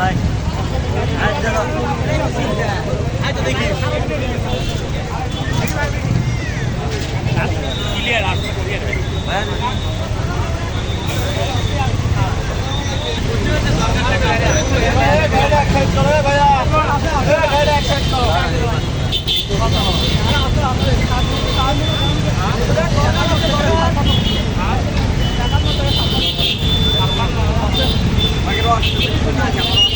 ভাই দেখি। 这是个大桥